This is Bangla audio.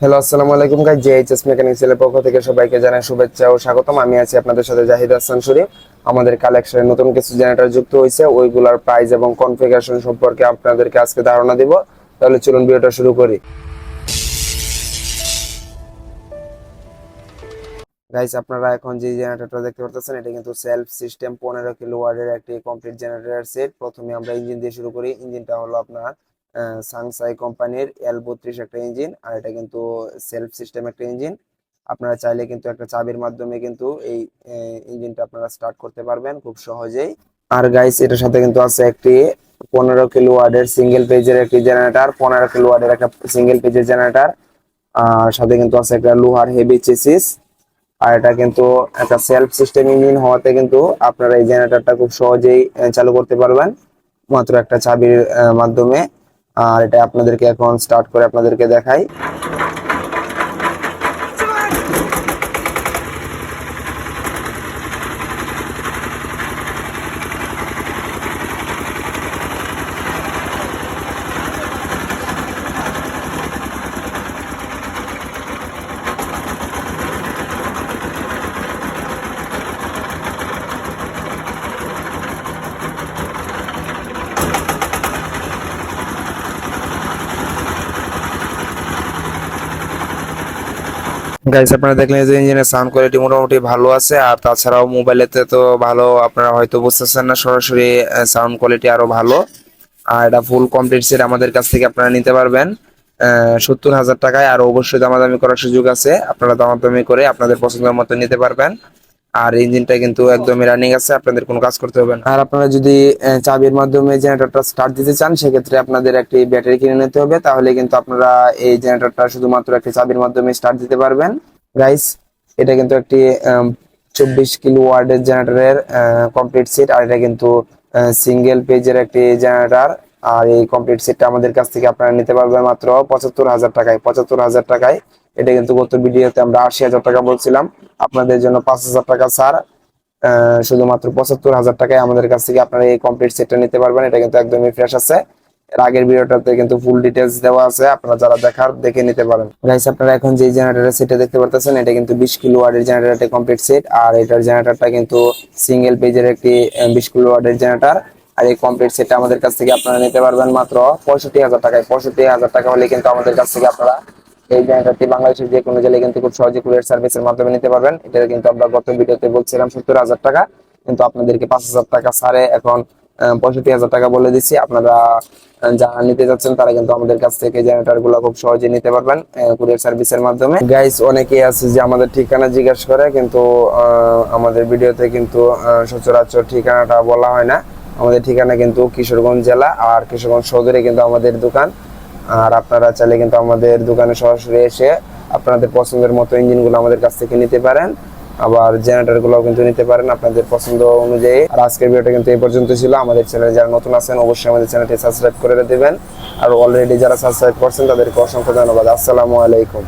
হ্যালো, আসসালামু আলাইকুম গাইজ জেএইচএস মেকানিক্সের পক্ষ থেকে সবাইকে জানাই শুভেচ্ছা ও স্বাগতম। আমি আছি আপনাদের সাথে জাহিদ হাসান শরীফ আমাদের কালেকশনে নতুন কিছু জেনারেটর যুক্ত হয়েছে ওইগুলার প্রাইস এবং কনফিগারেশন সম্পর্কে আপনাদেরকে আজকে ধারণা দিব। তাহলে চলুন ভিডিওটা শুরু করি। গাইস আপনারা এখন যে জেনারেটরটা দেখতে পাচ্ছেন এটা কিন্তু সেলফ সিস্টেম পনেরো কিলো ওয়ার্ডের একটি কমপ্লিট জেনারেটর সেট প্রথমে আমরা ইঞ্জিন দিয়ে শুরু করি। ইঞ্জিনটা হলো আপনার সাংসাই কোম্পানির এল বত্রিশ একটা ইঞ্জিন আর এটা কিন্তু সেলফ সিস্টেম একটা ইঞ্জিন আপনারা চাইলে কিন্তু একটা চাবির মাধ্যমে কিন্তু এই ইঞ্জিনটা আপনারা স্টার্ট করতে পারবেন খুব সহজেই। আর গাইস এটার সাথে কিন্তু আছে একটি পনেরো কিলো ওয়ার্ডের সিঙ্গেল পেজের একটি জেনারেটার পনেরো কিলো ওয়ার্ডের একটা সিঙ্গেল পেজের জেনারেটার আর সাথে কিন্তু আছে একটা লোহার হেভি চেসিস আর এটা কিন্তু একটা সেলফ সিস্টেম ইঞ্জিন হওয়াতে কিন্তু আপনারা এই জেনারেটরটা খুব সহজেই চালু করতে পারবেন। মাত্র একটা চাবির মাধ্যমে। আর এটা আপনাদেরকে এখন স্টার্ট করে আপনাদেরকে দেখাই। গাইস আপনারা দেখলেন যে ইঞ্জিনের সাউন্ড কোয়ালিটি মোটামুটি ভালো আছে, আর তাছাড়াও মোবাইলেতে তো ভালো, আপনারা হয়তো বুঝতেছেন না, সরাসরি সাউন্ড কোয়ালিটি আরও ভালো। আর এটা ফুল কমপ্লিট সেট আমাদের কাছ থেকে আপনারা নিতে পারবেন সত্তর হাজার টাকায়। আর অবশ্যই দামাদামি করার সুযোগ আছে, আপনারা দামাদামি করে আপনাদের পছন্দের মতো নিতে পারবেন। আর ইঞ্জিনটা কিন্তু একদমই রানিং আছে, আপনাদের কোনো কাজ করতে হবে না। আর আপনারা যদি চাবির মাধ্যমে জেনারেটরটা স্টার্ট দিতে চান, সেক্ষেত্রে আপনাদের একটি ব্যাটারি কিনে নিতে হবে। তাহলে কিন্তু আপনারা এই জেনারেটরটা শুধুমাত্র একটি চাবির মাধ্যমে স্টার্ট দিতে পারবেন। গাইস এটা কিন্তু একটি চব্বিশ কিলো ওয়ার্ডের জেনারেটরের কমপ্লিট সেট আর এটা কিন্তু সিঙ্গেল পেজের একটি জেনারেটর আর এই কমপ্লিট সেটটা আমাদের কাছ থেকে আপনারা নিতে পারবেন মাত্র পঁচাত্তর হাজার টাকায়, পঁচাত্তর হাজার টাকায়। এটা কিন্তু গত ভিডিওতে আমরা আশি হাজার টাকা বলছিলাম। আপনাদের জন্য পাঁচ হাজার টাকা ছাড়। শুধুমাত্র পঁচাত্তর হাজার টাকায় আমাদের কাছ থেকে আপনারা এই কমপ্লিট সেটটা নিতে পারবেন। এটা কিন্তু একদমই ফ্রেশ আছে। এর আগের ভিডিওটাতে কিন্তু ফুল ডিটেলস দেওয়া আছে। আপনারা যারা দেখার, দেখে নিতে পারেন। গাইস আপনারা এখন যে জেনারেটর সেটটা দেখতে পারতেছেন, এটা কিন্তু বিশ কিলো ওয়ার্ডের জেনারেটর কমপ্লিট সেট আর এটার জেনারেটরটা কিন্তু সিঙ্গেল পেজের একটি বিশ কিলো ওয়ার্ডের জেনারেটর আর এই কমপ্লিট সেটটা আমাদের কাছ থেকে আপনারা নিতে পারবেন মাত্র পঁয়ষট্টি হাজার টাকায়। পঁয়ষট্টি হাজার টাকা হলে কিন্তু আমাদের কাছ থেকে আপনারা এই জেনারেটরটি বাংলাদেশের যে কোনো জেলায় কিন্তু খুব সহজে কুরিয়ার সার্ভিসের মাধ্যমে নিতে পারবেন। এটা কিন্তু আমরা গত ভিডিওতে বলছিলাম সত্তর হাজার টাকা, কিন্তু আপনাদেরকে পাঁচ হাজার টাকা ছাড়ে এখন পঁয়ষট্টি হাজার টাকা বলে দিচ্ছি। আপনারা যারা নিতে যাচ্ছেন, তারা কিন্তু আমাদের কাছ থেকে জেনারেটরগুলো খুব সহজে নিতে পারবেন কুরিয়ার সার্ভিসের মাধ্যমে। গাইস অনেকেই আছে যে আমাদের ঠিকানা জিজ্ঞাসা করে, কিন্তু আমাদের ভিডিওতে কিন্তু সচরাচর ঠিকানাটা বলা হয় না। আমাদের ঠিকানা কিন্তু কিশোরগঞ্জ জেলা, আর কিশোরগঞ্জ সদরে কিন্তু আমাদের দোকান। আর আপনারা চাইলে কিন্তু আমাদের দোকানে সরাসরি এসে আপনাদের পছন্দের মতো ইঞ্জিনগুলো আমাদের কাছ থেকে নিতে পারেন। আবার জেনারেটরগুলো কিন্তু নিতে পারেন আপনাদের পছন্দ অনুযায়ী। আর আজকের ভিডিওটা কিন্তু এই পর্যন্ত ছিল। আমাদের চ্যানেলে যারা নতুন আছেন, অবশ্যই আমাদের চ্যানেলটি সাবস্ক্রাইব করে দেবেন। আর অলরেডি যারা সাবস্ক্রাইব করছেন, তাদেরকে অসংখ্য ধন্যবাদ। আসসালামু আলাইকুম।